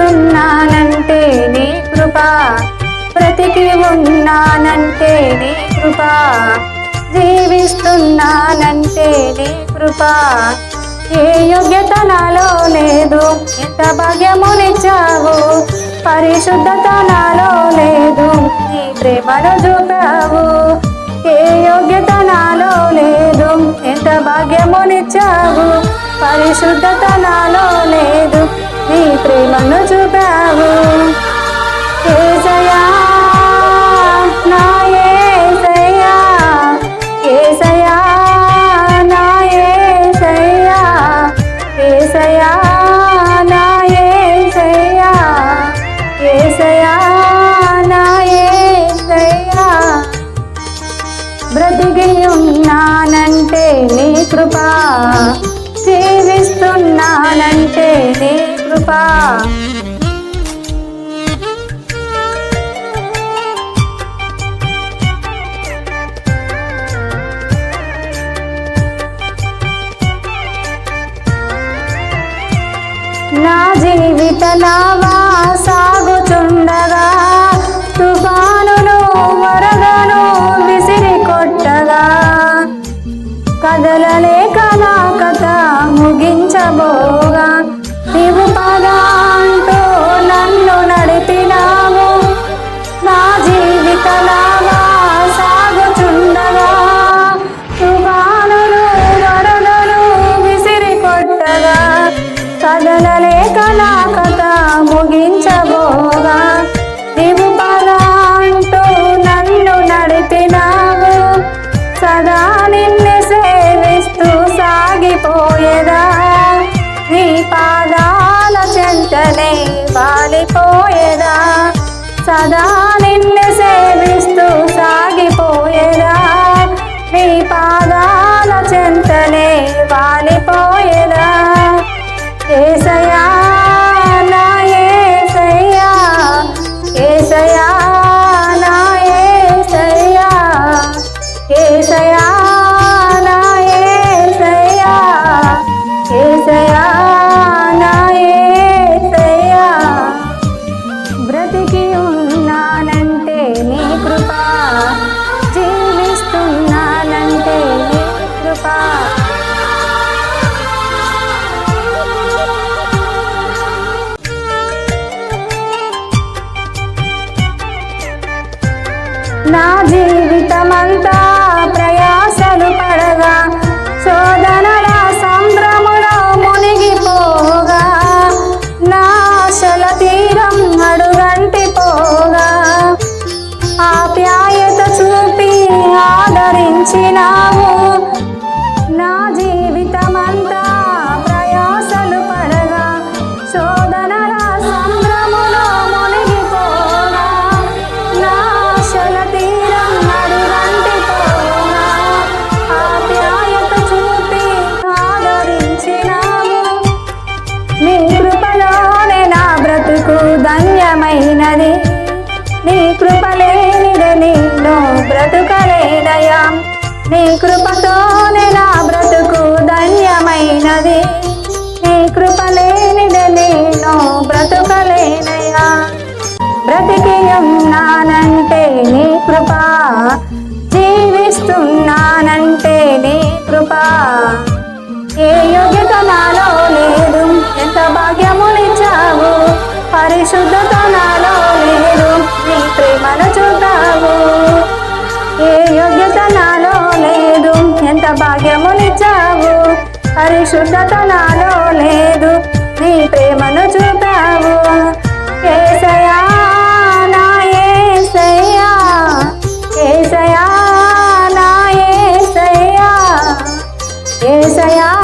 జీవిస్తున్నానంటే నీ కృప. బ్రతికి ఉన్నానంటే నీ కృప. జీవిస్తున్నానంటే నీ కృప. ఏ యోగ్యత నాలో లేదు ఎంత భాగ్యమునిచ్చావు పరిశుద్ధత నాలో లేదు నీ ప్రేమను చూపావు. ఏ యోగ్యత నాలో లేదు ఎంత భాగ్యమునిచ్చావు పరిశుద్ధత నాలో లేదు నీ ప్రేమను చూపావు ఏసయ్యా నా ఏసయ్యా ఏసయ్యా నా ఏసయ్యా ఏసయ్యా నా ఏసయ్యా ఏసయ్యా నా ఏసయ్యా బ్రతికి ఉన్నానంటే నీ కృప. జీవిస్తున్నానంటే నీ కృప. నా జీవిత నావా సాగుచుండగా పాదాల చెంతనే వాలిపోయేదా? సదా బ్రతికి ఉన్నానంటే నీ కృప. జీవిస్తున్నానంటే నీ కృప. నా జీవితమంతా চেনা నీ కృపతోనే నా బ్రతుకు ధన్యమైనది? నీ కృపలేనిదని నేను బ్రతుకలేనయా బ్రతికి ఉన్నానంటే Yes, I am.